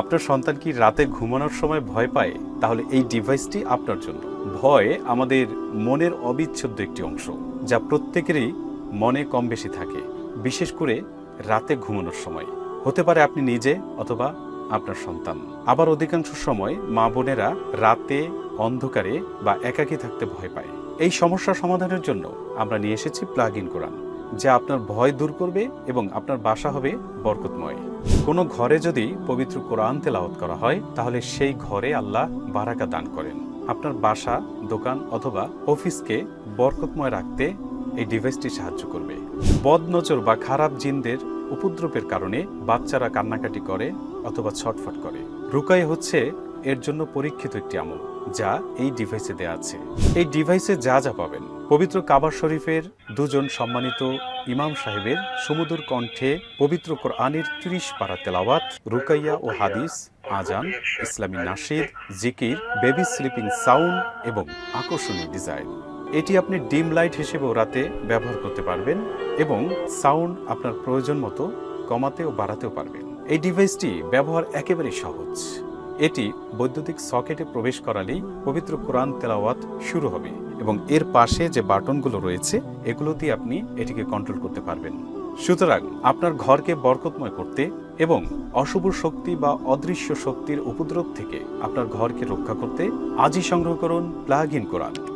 আপনার সন্তান কি রাতে ঘুমানোর সময় ভয় পায়? তাহলে এই ডিভাইসটি আপনার জন্য। ভয় আমাদের মনের অবিচ্ছেদ্য একটি অংশ, যা প্রত্যেকেরই মনে কম বেশি থাকে, বিশেষ করে রাতে ঘুমানোর সময়। হতে পারে আপনি নিজে অথবা আপনার সন্তান। আবার অধিকাংশ সময় মা বোনেরা রাতে অন্ধকারে বা একাকী থাকতে ভয় পায়। এই সমস্যা সমাধানের জন্য আমরা নিয়ে এসেছি প্লাগ ইন কোরআন যা আপনার ভয় দূর করবে এবং আপনার বাসা হবে বরকতময়। কোনো ঘরে যদি পবিত্র কোরআন তেলাওয়াত করা হয়, তাহলে সেই ঘরে আল্লাহ বারাকা দান করেন। আপনার বাসা, দোকান অথবা অফিসকে বরকতময় রাখতে এই ডিভাইসটি সাহায্য করবে। বদনজর বা খারাপ জিনদের উপদ্রবের কারণে বাচ্চারা কান্নাকাটি করে অথবা ছটফট করে। রুকাই হচ্ছে এর জন্য পরীক্ষিত একটি আমল। যা এই ডিভাইসে দেয়া আছে। এই ডিভাইসে যা যা পাবেন, পবিত্র কাবার শরীফের দুজন সম্মানিত ইমাম সাহেবের সমুদর কণ্ঠে পবিত্র কোরআনের ত্রিশ পারা তেলাওয়াত, রুকাইয়া ও হাদিস, আজান, ইসলামী নাশিদ জিকির, বেবি স্লিপিং সাউন্ড এবং আকর্ষণীয় ডিজাইন। এটি আপনি ডিম লাইট হিসেবেও রাতে ব্যবহার করতে পারবেন এবং সাউন্ড আপনার প্রয়োজন মতো কমাতে ও বাড়াতেও পারবেন। এই ডিভাইসটি ব্যবহার একেবারেই সহজ। এটি বৈদ্যুতিক সকেটে প্রবেশ করালেই পবিত্র কোরআন তেলাওয়াত শুরু হবে এবং এর পাশে যে বাটনগুলো রয়েছে এগুলো দিয়ে আপনি এটিকে কন্ট্রোল করতে পারবেন। সুতরাং আপনার ঘরকে বরকতময় করতে এবং অশুভ শক্তি বা অদৃশ্য শক্তির উপদ্রব থেকে আপনার ঘরকে রক্ষা করতে আজই সংগ্রহ করুন প্লাগ ইন কোরআন